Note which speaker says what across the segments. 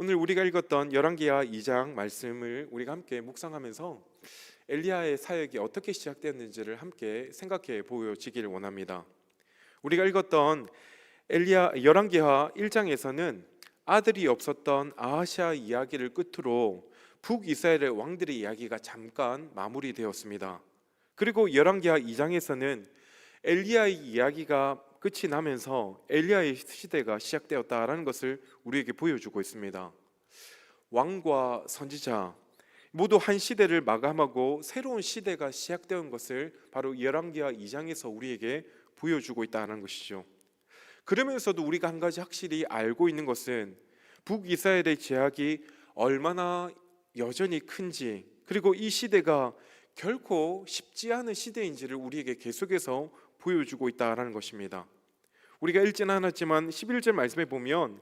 Speaker 1: 오늘 우리가 읽었던 열왕기하 2장 말씀을 우리가 함께 묵상하면서 엘리야의 사역이 어떻게 시작되었는지를 함께 생각해 보여지기를 원합니다. 우리가 읽었던 엘리야 열왕기하 1장에서는 아들이 없었던 아하시아 이야기를 끝으로 북이스라엘의 왕들의 이야기가 잠깐 마무리되었습니다. 그리고 열왕기하 2장에서는 엘리야의 이야기가 끝이 나면서 엘리야의 시대가 시작되었다라는 것을 우리에게 보여주고 있습니다. 왕과 선지자 모두 한 시대를 마감하고 새로운 시대가 시작되는 것을 바로 열왕기하 2장에서 우리에게 보여주고 있다는 것이죠. 그러면서도 우리가 한 가지 확실히 알고 있는 것은 북이스라엘의 제약이 얼마나 여전히 큰지 그리고 이 시대가 결코 쉽지 않은 시대인지를 우리에게 계속해서 보여주고 있다라는 것입니다. 우리가 읽지는 않았지만 11절 말씀에 보면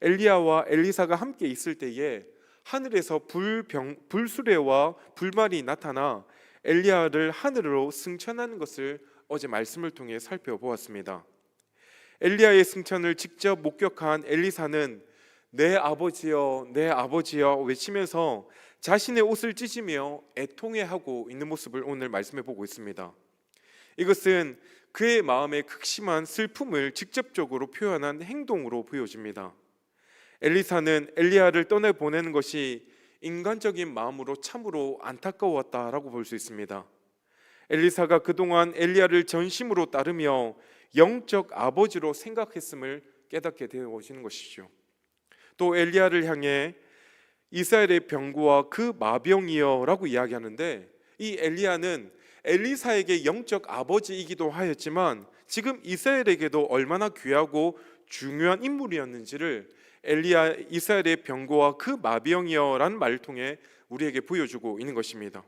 Speaker 1: 엘리야와 엘리사가 함께 있을 때에 하늘에서 불병 불수레와 불말이 나타나 엘리야를 하늘로 승천하는 것을 어제 말씀을 통해 살펴보았습니다. 엘리야의 승천을 직접 목격한 엘리사는 내 아버지여 내 아버지여 외치면서 자신의 옷을 찢으며 애통해하고 있는 모습을 오늘 말씀해 보고 있습니다. 이것은 그의 마음의 극심한 슬픔을 직접적으로 표현한 행동으로 보여집니다. 엘리사는 엘리야를 떠내 보내는 것이 인간적인 마음으로 참으로 안타까웠다라고 볼 수 있습니다. 엘리사가 그동안 엘리야를 전심으로 따르며 영적 아버지로 생각했음을 깨닫게 되어지는 것이죠. 또 엘리야를 향해 이스라엘의 병구와 그 마병이여라고 이야기하는데 이 엘리야는 엘리사에게 영적 아버지이기도 하였지만 지금 이스라엘에게도 얼마나 귀하고 중요한 인물이었는지를 엘리야 이스라엘의 병고와 그 마병이여라는 말을 통해 우리에게 보여주고 있는 것입니다.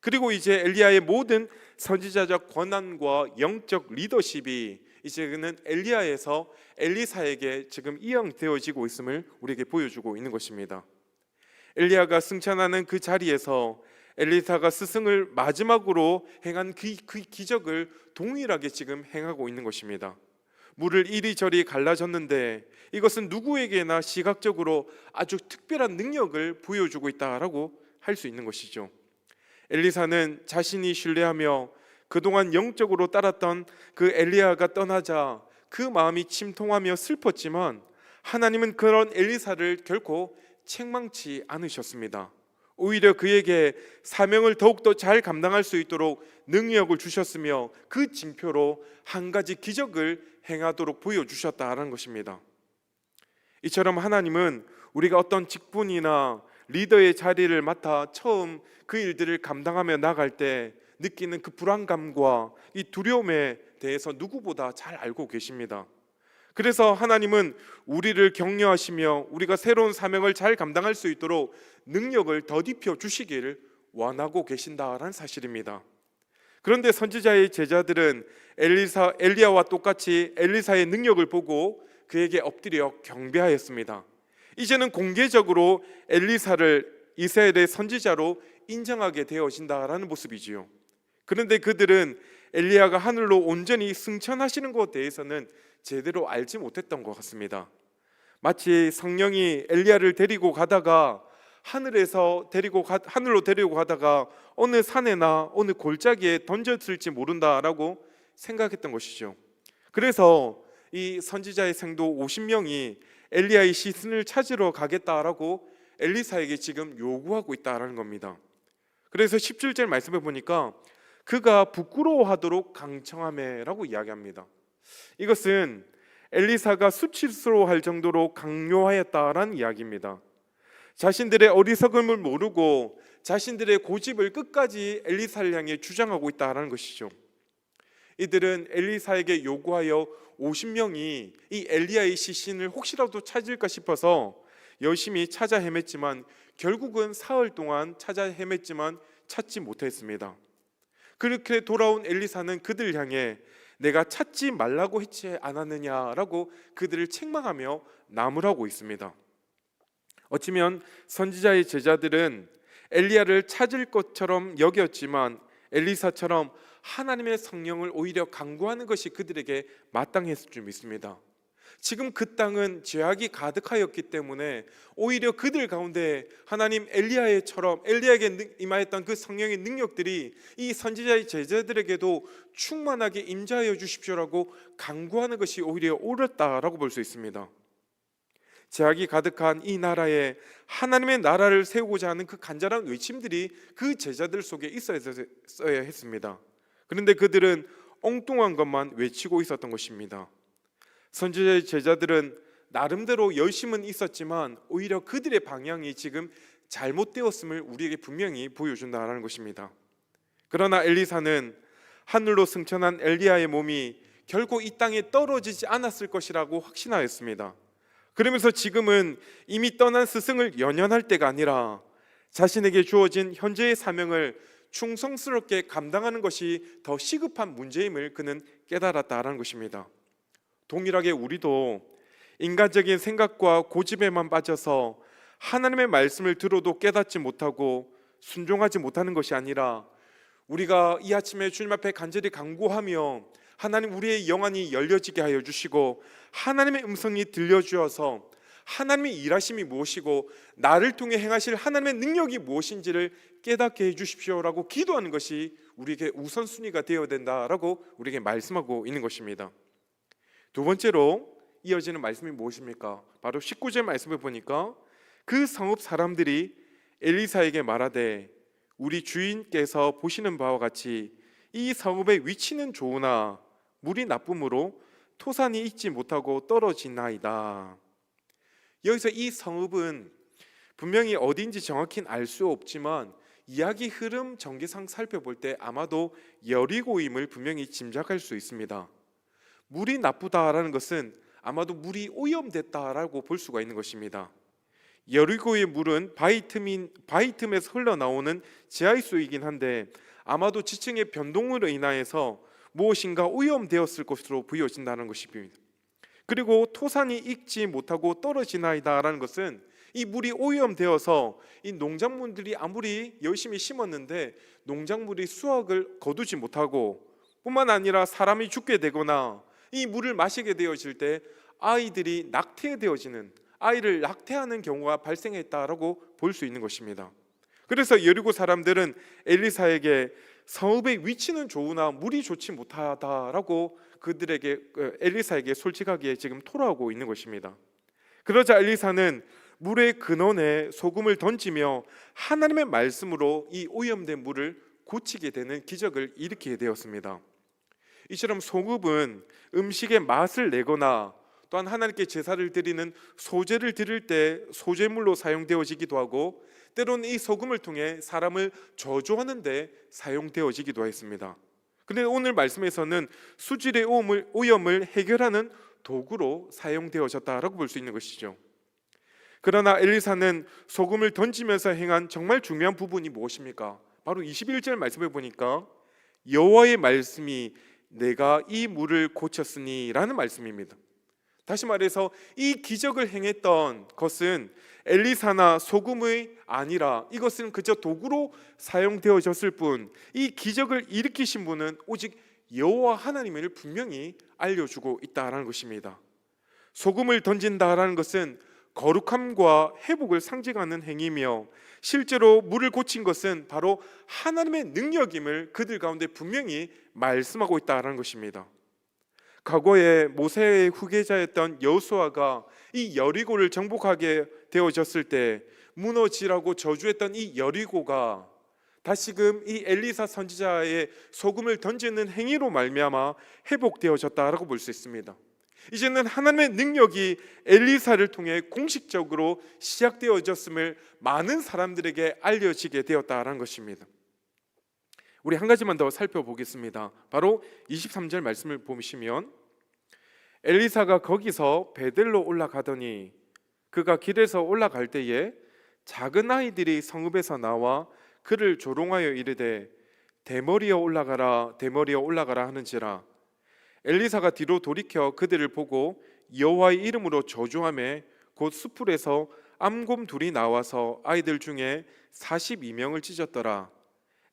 Speaker 1: 그리고 이제 엘리야의 모든 선지자적 권한과 영적 리더십이 이제는 엘리야에서 엘리사에게 지금 이양되어지고 있음을 우리에게 보여주고 있는 것입니다. 엘리야가 승천하는 그 자리에서 엘리사가 스승을 마지막으로 행한 그, 그 기적을 동일하게 지금 행하고 있는 것입니다. 물을 이리저리 갈라졌는데 이것은 누구에게나 시각적으로 아주 특별한 능력을 보여주고 있다라고 할 수 있는 것이죠. 엘리사는 자신이 신뢰하며 그동안 영적으로 따랐던 그 엘리야가 떠나자 그 마음이 침통하며 슬펐지만 하나님은 그런 엘리사를 결코 책망치 않으셨습니다. 오히려 그에게 사명을 더욱더 잘 감당할 수 있도록 능력을 주셨으며 그 징표로 한 가지 기적을 행하도록 보여주셨다라는 것입니다. 이처럼 하나님은 우리가 어떤 직분이나 리더의 자리를 맡아 처음 그 일들을 감당하며 나갈 때 느끼는 그 불안감과 이 두려움에 대해서 누구보다 잘 알고 계십니다. 그래서 하나님은 우리를 격려하시며 우리가 새로운 사명을 잘 감당할 수 있도록 능력을 더딥혀 주시기를 원하고 계신다라는 사실입니다. 그런데 선지자의 제자들은 엘리사 엘리야와 똑같이 엘리사의 능력을 보고 그에게 엎드려 경배하였습니다. 이제는 공개적으로 엘리사를 이스라엘의 선지자로 인정하게 되어진다라는 모습이지요. 그런데 그들은 엘리야가 하늘로 온전히 승천하시는 것에 대해서는 제대로 알지 못했던 것 같습니다. 마치 성령이 엘리야를 데리고 가다가 하늘에서 데리고 가, 하늘로 데리고 가다가 어느 산에나 어느 골짜기에 던졌을지 모른다라고 생각했던 것이죠. 그래서 이 선지자의 생도 50명이 엘리야의 시신을 찾으러 가겠다라고 엘리사에게 지금 요구하고 있다라는 겁니다. 그래서 17절 말씀해 보니까 그가 부끄러워하도록 강청함에라고 이야기합니다. 이것은 엘리사가 수치스러워할 정도로 강요하였다라는 이야기입니다. 자신들의 어리석음을 모르고 자신들의 고집을 끝까지 엘리사를 향해 주장하고 있다라는 것이죠. 이들은 엘리사에게 요구하여 50명이 이 엘리야의 시신을 혹시라도 찾을까 싶어서 열심히 찾아 헤맸지만 결국은 사흘 동안 찾아 헤맸지만 찾지 못했습니다. 그렇게 돌아온 엘리사는 그들 향해 내가 찾지 말라고 했지 않았느냐라고 그들을 책망하며 나무라고 있습니다. 어찌면 선지자의 제자들은 엘리야를 찾을 것처럼 여겼지만 엘리사처럼 하나님의 성령을 오히려 강구하는 것이 그들에게 마땅했을 줄 믿습니다. 지금 그 땅은 죄악이 가득하였기 때문에 오히려 그들 가운데 하나님 엘리야처럼 엘리야에게 능- 임하였던 그 성령의 능력들이 이 선지자의 제자들에게도 충만하게 임자하여 주십시오라고 강구하는 것이 오히려 옳았다라고 볼 수 있습니다. 죄악이 가득한 이 나라에 하나님의 나라를 세우고자 하는 그 간절한 외침들이 그 제자들 속에 있어야 했습니다. 그런데 그들은 엉뚱한 것만 외치고 있었던 것입니다. 선지자의 제자들은 나름대로 열심은 있었지만 오히려 그들의 방향이 지금 잘못되었음을 우리에게 분명히 보여준다라는 것입니다. 그러나 엘리사는 하늘로 승천한 엘리야의 몸이 결코 이 땅에 떨어지지 않았을 것이라고 확신하였습니다. 그러면서 지금은 이미 떠난 스승을 연연할 때가 아니라 자신에게 주어진 현재의 사명을 충성스럽게 감당하는 것이 더 시급한 문제임을 그는 깨달았다라는 것입니다. 동일하게 우리도 인간적인 생각과 고집에만 빠져서 하나님의 말씀을 들어도 깨닫지 못하고 순종하지 못하는 것이 아니라 우리가 이 아침에 주님 앞에 간절히 간구하며 하나님 우리의 영안이 열려지게 하여 주시고 하나님의 음성이 들려주어서 하나님의 일하심이 무엇이고 나를 통해 행하실 하나님의 능력이 무엇인지를 깨닫게 해 주십시오라고 기도하는 것이 우리에게 우선순위가 되어야 된다라고 우리에게 말씀하고 있는 것입니다. 두 번째로 이어지는 말씀이 무엇입니까? 바로 19절 말씀을 보니까 그 성읍 사람들이 엘리사에게 말하되 우리 주인께서 보시는 바와 같이 이 성읍의 위치는 좋으나 물이 나쁨으로 토산이 익지 못하고 떨어지나이다. 여기서 이 성읍은 분명히 어딘지 정확히는 알수 없지만 이야기 흐름 전개상 살펴볼 때 아마도 여리고임을 분명히 짐작할 수 있습니다. 물이 나쁘다라는 것은 아마도 물이 오염됐다라고 볼 수가 있는 것입니다. 여리고의 물은 바위 틈인 바위 틈에서 흘러나오는 지하수이긴 한데 아마도 지층의 변동으로 인하여서 무엇인가 오염되었을 것으로 보여진다는 것입니다. 그리고 토산이 익지 못하고 떨어지나이다라는 것은 이 물이 오염되어서 이 농작물들이 아무리 열심히 심었는데 농작물이 수확을 거두지 못하고 뿐만 아니라 사람이 죽게 되거나 이 물을 마시게 되어질 때 아이들이 낙태되어지는 아이를 낙태하는 경우가 발생했다라고 볼 수 있는 것입니다. 그래서 여리고 사람들은 엘리사에게 성읍의 위치는 좋으나 물이 좋지 못하다라고 그들에게 그 엘리사에게 솔직하게 지금 토로하고 있는 것입니다. 그러자 엘리사는 물의 근원에 소금을 던지며 하나님의 말씀으로 이 오염된 물을 고치게 되는 기적을 일으키게 되었습니다. 이처럼 소금은 음식의 맛을 내거나 또한 하나님께 제사를 드리는 소제를 드릴 때 소제물로 사용되어지기도 하고 때로는 이 소금을 통해 사람을 저주하는 데 사용되어지기도 했습니다. 근데 오늘 말씀에서는 수질의 오염을, 오염을 해결하는 도구로 사용되어졌다라고 볼 수 있는 것이죠. 그러나 엘리사는 소금을 던지면서 행한 정말 중요한 부분이 무엇입니까? 바로 21절 말씀을 보니까 여호와의 말씀이 내가 이 물을 고쳤으니라는 말씀입니다. 다시 말해서 이 기적을 행했던 것은 엘리사나 소금의 아니라 이것은 그저 도구로 사용되어졌을 뿐 이 기적을 일으키신 분은 오직 여호와 하나님을 분명히 알려주고 있다라는 것입니다. 소금을 던진다라는 것은 거룩함과 회복을 상징하는 행위며 실제로 물을 고친 것은 바로 하나님의 능력임을 그들 가운데 분명히 말씀하고 있다라는 것입니다. 과거에 모세의 후계자였던 여호수아가 이 여리고를 정복하게 되어졌을 때 무너지라고 저주했던 이 여리고가 다시금 이 엘리사 선지자의 소금을 던지는 행위로 말미암아 회복되어졌다라고 볼 수 있습니다. 이제는 하나님의 능력이 엘리사를 통해 공식적으로 시작되어졌음을 많은 사람들에게 알려지게 되었다라는 것입니다. 우리 한 가지만 더 살펴보겠습니다. 바로 23절 말씀을 보시면 엘리사가 거기서 베델로 올라가더니 그가 길에서 올라갈 때에 작은 아이들이 성읍에서 나와 그를 조롱하여 이르되 대머리에 올라가라 대머리에 올라가라 하는지라 엘리사가 뒤로 돌이켜 그들을 보고 여호와의 이름으로 저주하며 곧 수풀에서 암곰 둘이 나와서 아이들 중에 42명을 찢었더라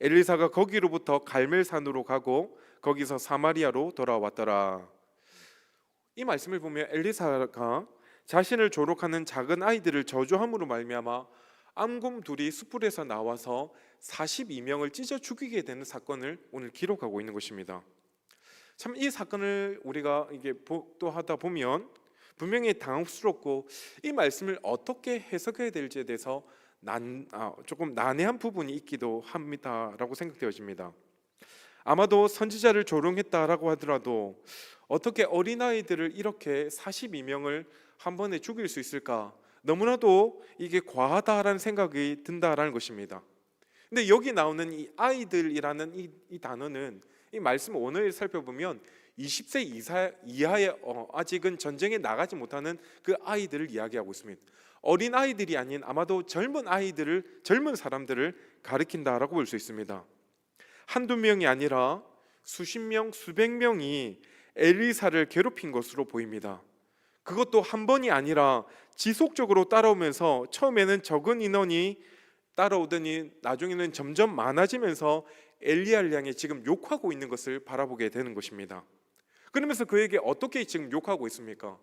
Speaker 1: 엘리사가 거기로부터 갈멜산으로 가고 거기서 사마리아로 돌아왔더라 이 말씀을 보면 엘리사가 자신을 조롱하는 작은 아이들을 저주함으로 말미암아 암곰 둘이 숯불에서 나와서 42명을 찢어 죽이게 되는 사건을 오늘 기록하고 있는 것입니다. 참 이 사건을 우리가 이게 복도하다 보면 분명히 당혹스럽고 이 말씀을 어떻게 해석해야 될지에 대해서 난 아, 조금 난해한 부분이 있기도 합니다라고 생각되어집니다. 아마도 선지자를 조롱했다라고 하더라도 어떻게 어린아이들을 이렇게 42명을 한 번에 죽일 수 있을까? 너무나도 이게 과하다라는 생각이 든다라는 것입니다. 근데 여기 나오는 이 아이들이라는 이, 이 단어는 이 말씀 원어를 살펴보면 20세 이사, 이하의 어, 아직은 전쟁에 나가지 못하는 그 아이들을 이야기하고 있습니다. 어린 아이들이 아닌 아마도 젊은 아이들을 젊은 사람들을 가리킨다라고 볼 수 있습니다. 한두 명이 아니라 수십 명, 수백 명이 엘리사를 괴롭힌 것으로 보입니다. 그것도 한 번이 아니라 지속적으로 따라오면서 처음에는 적은 인원이 따라오더니 나중에는 점점 많아지면서 엘리야를 향해 지금 욕하고 있는 것을 바라보게 되는 것입니다. 그러면서 그에게 어떻게 지금 욕하고 있습니까?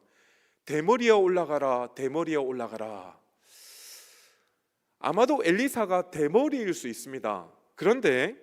Speaker 1: 대머리여 올라가라, 대머리여 올라가라. 아마도 엘리사가 대머리일 수 있습니다. 그런데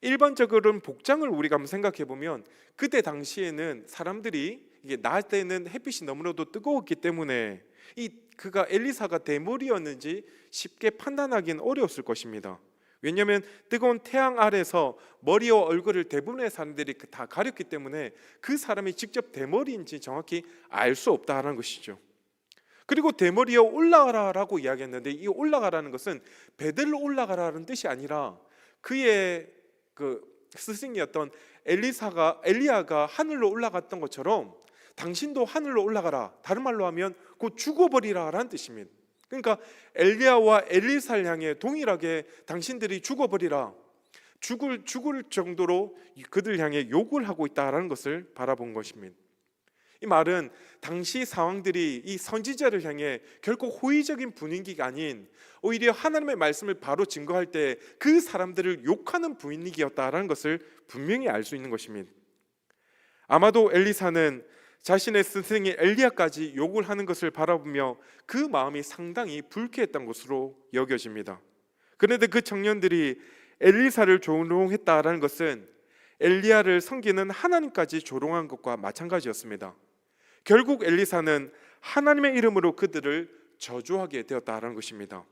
Speaker 1: 일반적으로는 복장을 우리가 한번 생각해 보면 그때 당시에는 사람들이 이게 낮 때는 햇빛이 너무나도 뜨거웠기 때문에 이 그가 엘리사가 대머리였는지 쉽게 판단하기는 어려웠을 것입니다. 왜냐하면 뜨거운 태양 아래서 머리와 얼굴을 대부분의 사람들이 그다 가렸기 때문에 그 사람이 직접 대머리인지 정확히 알 수 없다라는 것이죠. 그리고 대머리에 올라가라라고 이야기했는데 이 올라가라는 것은 베들로 올라가라는 뜻이 아니라 그의 그 스승이었던 엘리사가 엘리야가 하늘로 올라갔던 것처럼 당신도 하늘로 올라가라. 다른 말로 하면 곧 죽어버리라라는 뜻입니다. 그러니까 엘리야와 엘리사를 향해 동일하게 당신들이 죽어버리라. 죽을 죽을 정도로 그들 향해 욕을 하고 있다라는 것을 바라본 것입니다. 이 말은 당시 상황들이 이 선지자를 향해 결코 호의적인 분위기가 아닌 오히려 하나님의 말씀을 바로 증거할 때 그 사람들을 욕하는 분위기였다라는 것을 분명히 알 수 있는 것입니다. 아마도 엘리사는 자신의 스승인 엘리야까지 욕을 하는 것을 바라보며 그 마음이 상당히 불쾌했던 것으로 여겨집니다. 그런데 그 청년들이 엘리사를 조롱했다라는 것은 엘리야를 섬기는 하나님까지 조롱한 것과 마찬가지였습니다. 결국 엘리사는 하나님의 이름으로 그들을 저주하게 되었다라는 것입니다.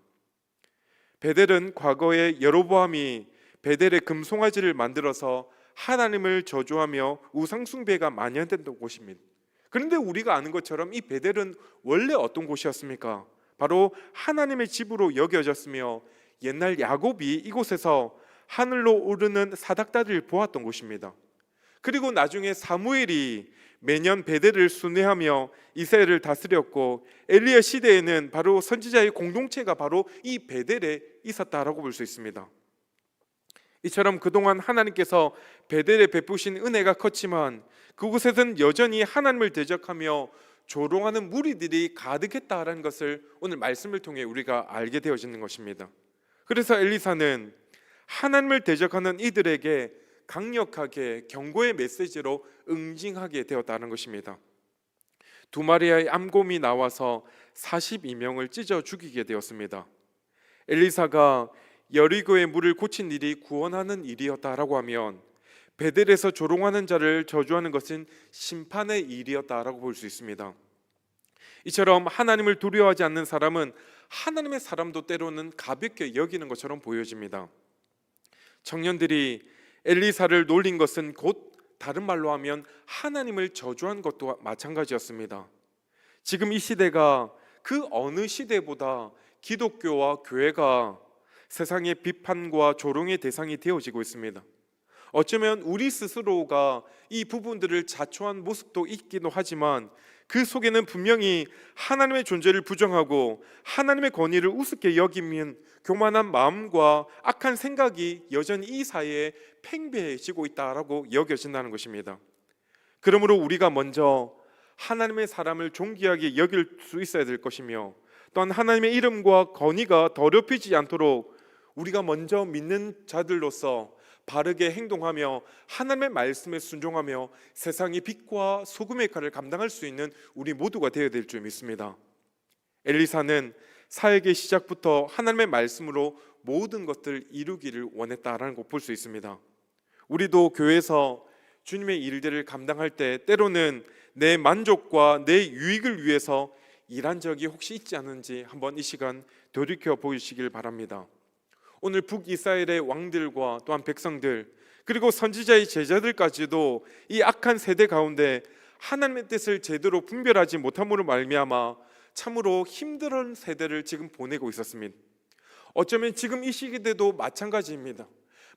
Speaker 1: 베델은 과거에 여로보암이 베델의 금송아지를 만들어서 하나님을 저주하며 우상 숭배가 만연됐던 곳입니다. 그런데 우리가 아는 것처럼 이 베델은 원래 어떤 곳이었습니까? 바로 하나님의 집으로 여겨졌으며 옛날 야곱이 이곳에서 하늘로 오르는 사닥다리를 보았던 곳입니다. 그리고 나중에 사무엘이 매년 베델을 순회하며 이스라엘을 다스렸고 엘리야 시대에는 바로 선지자의 공동체가 바로 이 베델에 있었다라고 볼 수 있습니다. 이처럼 그동안 하나님께서 베델에 베푸신 은혜가 컸지만 그곳에서는 여전히 하나님을 대적하며 조롱하는 무리들이 가득했다라는 것을 오늘 말씀을 통해 우리가 알게 되어지는 것입니다. 그래서 엘리사는 하나님을 대적하는 이들에게 강력하게 경고의 메시지로 응징하게 되었다는 것입니다. 두 마리의 암곰이 나와서 42명을 찢어 죽이게 되었습니다. 엘리사가 여리고의 물을 고친 일이 구원하는 일이었다라고 하면 베델에서 조롱하는 자를 저주하는 것은 심판의 일이었다라고 볼 수 있습니다. 이처럼 하나님을 두려워하지 않는 사람은 하나님의 사람도 때로는 가볍게 여기는 것처럼 보여집니다. 청년들이 엘리사를 놀린 것은 곧 다른 말로 하면 하나님을 저주한 것도 마찬가지였습니다. 지금 이 시대가 그 어느 시대보다 기독교와 교회가 세상의 비판과 조롱의 대상이 되어지고 있습니다. 어쩌면 우리 스스로가 이 부분들을 자초한 모습도 있기도 하지만 그 속에는 분명히 하나님의 존재를 부정하고 하나님의 권위를 우습게 여기면 교만한 마음과 악한 생각이 여전히 이 사회에 팽배해지고 있다라고 여겨진다는 것입니다. 그러므로 우리가 먼저 하나님의 사람을 존귀하게 여길 수 있어야 될 것이며 또한 하나님의 이름과 권위가 더럽히지 않도록 우리가 먼저 믿는 자들로서 바르게 행동하며 하나님의 말씀에 순종하며 세상의 빛과 소금의 역할을 감당할 수 있는 우리 모두가 되어야 될 줄 믿습니다. 엘리사는 사역의 시작부터 하나님의 말씀으로 모든 것들 이루기를 원했다라는 거볼수 있습니다. 우리도 교회에서 주님의 일들을 감당할 때 때로는 내 만족과 내 유익을 위해서 일한 적이 혹시 있지 않은지 한번 이 시간 돌이켜 보시길 바랍니다. 오늘 북이스라엘의 왕들과 또한 백성들 그리고 선지자의 제자들까지도 이 악한 세대 가운데 하나님의 뜻을 제대로 분별하지 못함으로 말미암아 참으로 힘든 세대를 지금 보내고 있었습니다. 어쩌면 지금 이 시기 때도 마찬가지입니다.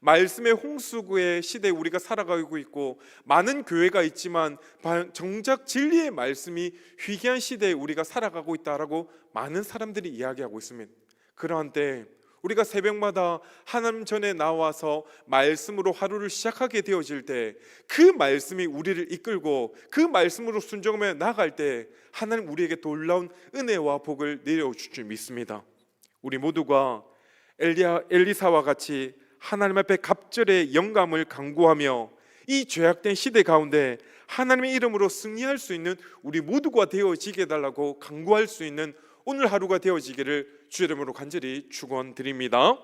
Speaker 1: 말씀의 홍수구의 시대에 우리가 살아가고 있고 많은 교회가 있지만 바- 정작 진리의 말씀이 희귀한 시대에 우리가 살아가고 있다라고 많은 사람들이 이야기하고 있습니다. 그러한 때 우리가 새벽마다 하나님 전에 나와서 말씀으로 하루를 시작하게 되어질 때 그 말씀이 우리를 이끌고 그 말씀으로 순종하며 나갈 때 하나님 우리에게 놀라운 은혜와 복을 내려줄 줄 믿습니다. 우리 모두가 엘리야 엘리사와 같이 하나님 앞에 갑절의 영감을 강구하며 이 죄악된 시대 가운데 하나님의 이름으로 승리할 수 있는 우리 모두가 되어지게 달라고 강구할 수 있는 오늘 하루가 되어지기를 주 이름으로 간절히 축원드립니다.